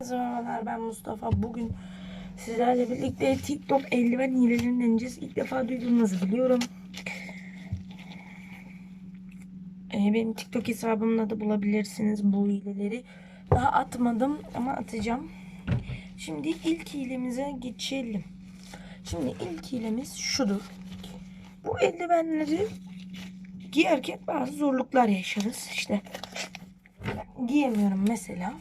Merhabalar ben Mustafa. Bugün sizlerle birlikte TikTok eldiven hilelerini deneyeceğiz. İlk defa duyduğunuzu biliyorum. Ee, benim TikTok hesabımla da bulabilirsiniz bu hileleri. Daha atmadım ama atacağım. Şimdi ilk hilemize geçelim. Şimdi ilk hilemiz şudur. Bu eldivenleri giyerken bazı zorluklar yaşarız. İşte giyemiyorum mesela.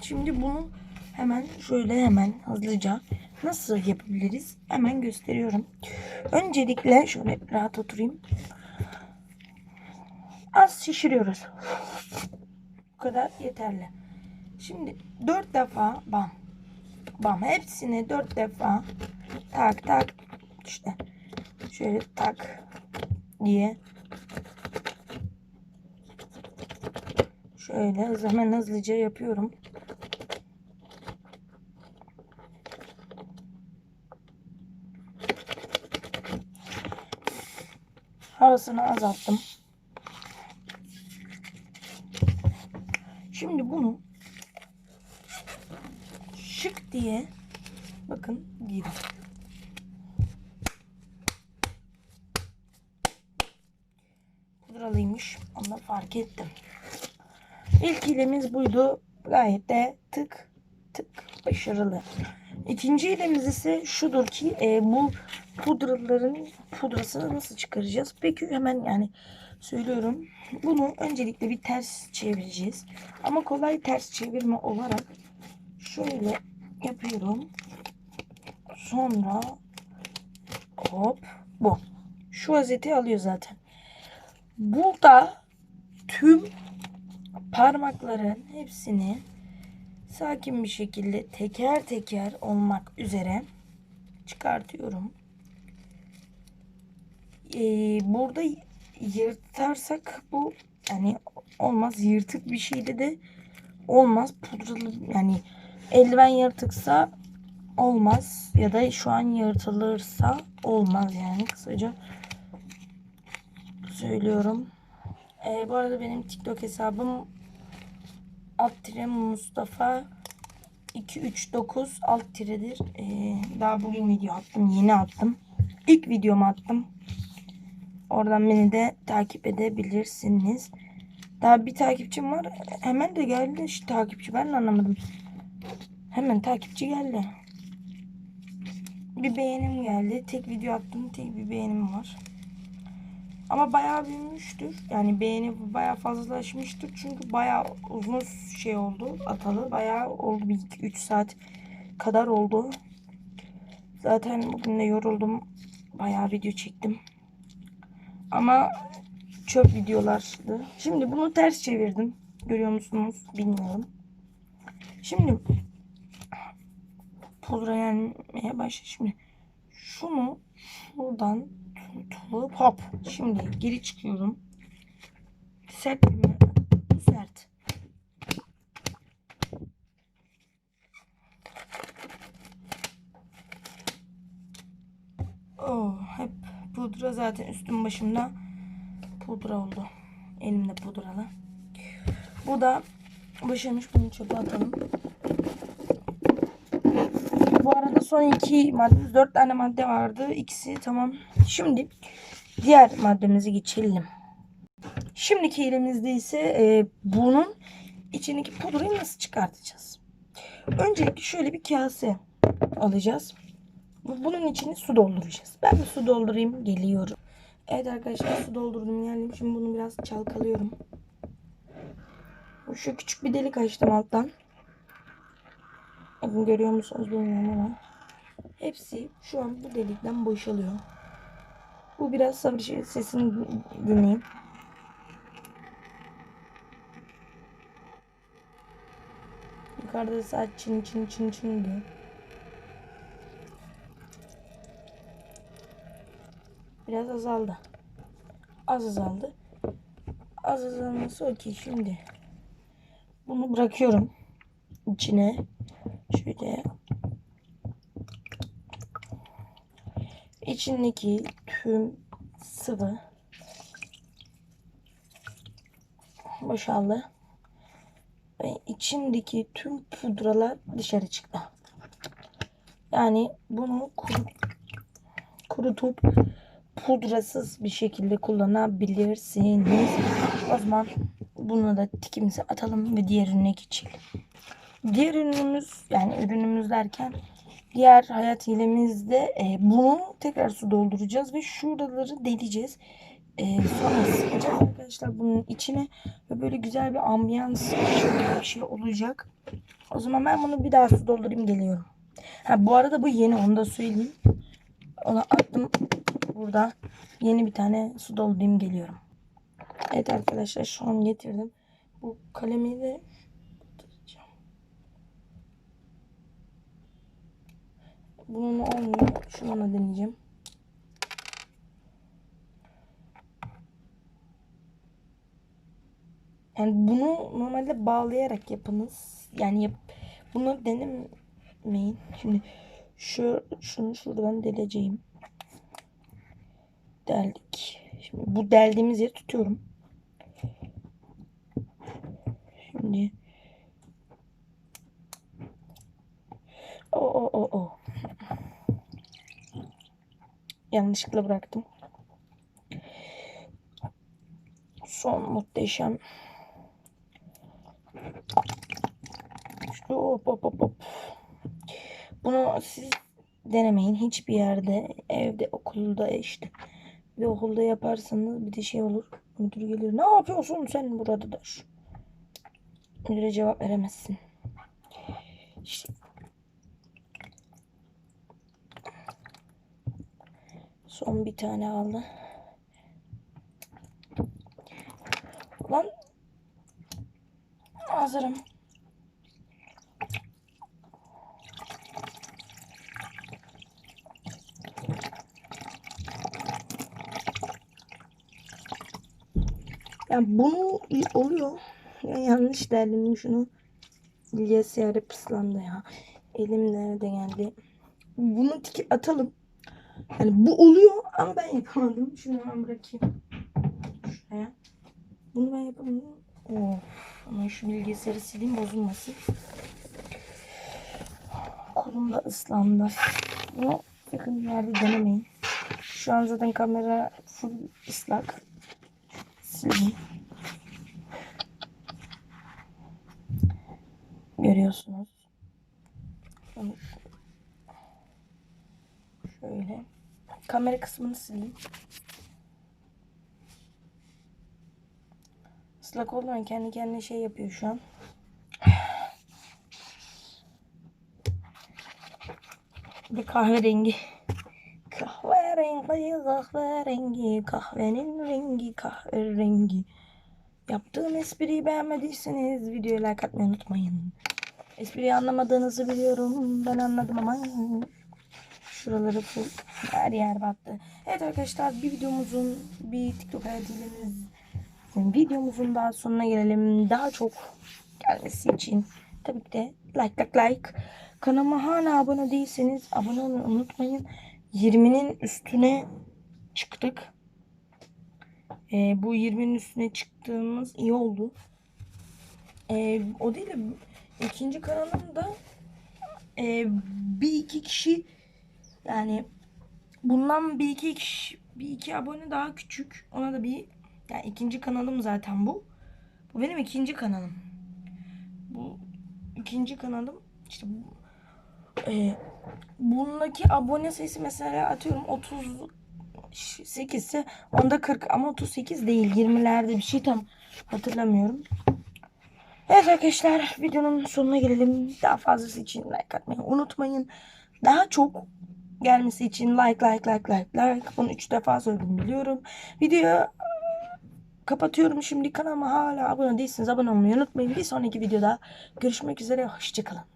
Şimdi bunu hemen şöyle hemen hızlıca nasıl yapabiliriz? Hemen gösteriyorum. Öncelikle şöyle rahat oturayım. Az şişiriyoruz. Bu kadar yeterli. Şimdi dört defa bam bam hepsini dört defa tak tak işte şöyle tak diye şöyle hemen hızlıca yapıyorum. Havasını azalttım. Şimdi bunu şık diye bakın giydim. Pudralıymış. Onu fark ettim. İlk hilemiz buydu. Gayet de tık tık başarılı. İkinci hilemiz ise şudur ki e, bu pudraların pudrasını nasıl çıkaracağız? Peki hemen yani söylüyorum. Bunu öncelikle bir ters çevireceğiz. Ama kolay ters çevirme olarak şöyle yapıyorum. Sonra hop bu. Şu vaziyeti alıyor zaten. Burada tüm parmakların hepsini sakin bir şekilde teker teker olmak üzere çıkartıyorum. Ee, burada yırtarsak bu yani olmaz. Yırtık bir şeyde de olmaz. Pudralı yani eldiven yırtıksa olmaz ya da şu an yırtılırsa olmaz yani kısaca söylüyorum. Ee, bu arada benim TikTok hesabım Abdire Mustafa 2, 3, 9 alt tiredir. Ee, daha bugün video attım. Yeni attım. İlk videomu attım. Oradan beni de takip edebilirsiniz. Daha bir takipçim var. Hemen de geldi. Şu takipçi ben de anlamadım. Hemen takipçi geldi. Bir beğenim geldi. Tek video attım. Tek bir beğenim var. Ama bayağı büyümüştür. Yani beğeni bayağı fazlalaşmıştır. Çünkü bayağı uzun şey oldu atalı. Bayağı oldu. Bir 3 saat kadar oldu. Zaten bugün de yoruldum. Bayağı video çektim. Ama çöp videolardı. Şimdi bunu ters çevirdim. Görüyor musunuz? Bilmiyorum. Şimdi pudra yenmeye başladı. Şimdi şunu şuradan tutulup hop. Şimdi geri çıkıyorum. Sert mi? Sert. Oh, hep pudra zaten üstüm başımda pudra oldu. Elimde pudralı. Bu da başarmış. Bunu çöpe atalım. Bu arada son iki madde, dört tane madde vardı. İkisi tamam. Şimdi diğer maddemize geçelim. Şimdiki elimizde ise e, bunun içindeki pudrayı nasıl çıkartacağız? Öncelikle şöyle bir kase alacağız. Bu- Bunun içine su dolduracağız. Ben de su doldurayım. Geliyorum. Evet arkadaşlar su doldurdum geldim. Şimdi bunu biraz çalkalıyorum. Şu küçük bir delik açtım alttan. Bakın görüyor musunuz bilmiyorum ama. Hepsi şu an bu delikten boşalıyor. Bu biraz sabır şey- sesini dinleyin. Yukarıda saat çin çin çin çin diyor. Biraz azaldı. Az azaldı. Az azalması okey şimdi. Bunu bırakıyorum. içine. Şöyle. İçindeki tüm sıvı boşaldı. Ve içindeki tüm pudralar dışarı çıktı. Yani bunu kuru, kurutup pudrasız bir şekilde kullanabilirsiniz. O zaman bunu da tikimizi atalım ve diğer ürüne geçelim. Diğer ürünümüz yani ürünümüz derken diğer hayat hilemizde e, bunu tekrar su dolduracağız ve şuraları deleceğiz. E, sonra sıkacağız arkadaşlar bunun içine ve böyle güzel bir ambiyans bir şey olacak. O zaman ben bunu bir daha su doldurayım geliyorum. Ha bu arada bu yeni onu da söyleyeyim. Ona attım burada yeni bir tane su doldurayım geliyorum. Evet arkadaşlar şu an getirdim. Bu kalemi de Bunun olmuyor. Şununla deneyeceğim. Yani bunu normalde bağlayarak yapınız. Yani yap, bunu denemeyin. Şimdi şu şunu şuradan deleceğim. Deldik. Şimdi bu deldiğimiz yeri tutuyorum. Şimdi o o o o. Yanlışlıkla bıraktım. Son muhteşem. İşte hop hop hop hop. Bunu siz denemeyin. Hiçbir yerde, evde, okulda işte. Bir okulda yaparsanız bir de şey olur. Müdür gelir. Ne yapıyorsun sen burada der. Müdüre cevap veremezsin. İşte. Son bir tane aldı. Lan hazırım. Yani bunu oluyor. Ya yanlış derdim şunu. Bilgisayarı pıslandı ya. Elim nerede geldi. Bunu tiki atalım. Yani bu oluyor ama ben yapamadım. Şunu hemen bırakayım. Şuraya. Bunu ben yapamadım. Of. Ama şu bilgisayarı sileyim bozulmasın. Kolum da ıslandı. Bunu yakın bir yerde denemeyin. Şu an zaten kamera full ıslak. Sileyim. Görüyorsunuz. Şunu Şöyle. Kamera kısmını sileyim. Islak olmayan kendi kendine şey yapıyor şu an. Bir kahverengi. Kahverengi, kahverengi, kahvenin rengi, kahverengi. Yaptığım espriyi beğenmediyseniz videoya like atmayı unutmayın. Espriyi anlamadığınızı biliyorum. Ben anladım ama şuraları full her yer battı. Evet arkadaşlar bir videomuzun bir TikTok hayatımız videomuzun daha sonuna gelelim. Daha çok gelmesi için tabii ki de like like like. Kanalıma hala abone değilseniz abone olmayı unutmayın. 20'nin üstüne çıktık. Ee, bu 20'nin üstüne çıktığımız iyi oldu. Ee, o değil de ikinci kanalımda e, bir iki kişi yani bundan bir iki kişi bir iki abone daha küçük. Ona da bir yani ikinci kanalım zaten bu. Bu benim ikinci kanalım. Bu ikinci kanalım. İşte bu, e, bundaki abone sayısı mesela atıyorum 38 ise onda 40 ama 38 değil 20'lerde bir şey tam hatırlamıyorum. Evet arkadaşlar videonun sonuna gelelim. Daha fazlası için like atmayı unutmayın. Daha çok gelmesi için like like like like like. Bunu 3 defa söyledim biliyorum. Videoyu kapatıyorum şimdi. Kanalıma hala abone değilseniz abone olmayı unutmayın. Bir sonraki videoda görüşmek üzere. Hoşçakalın.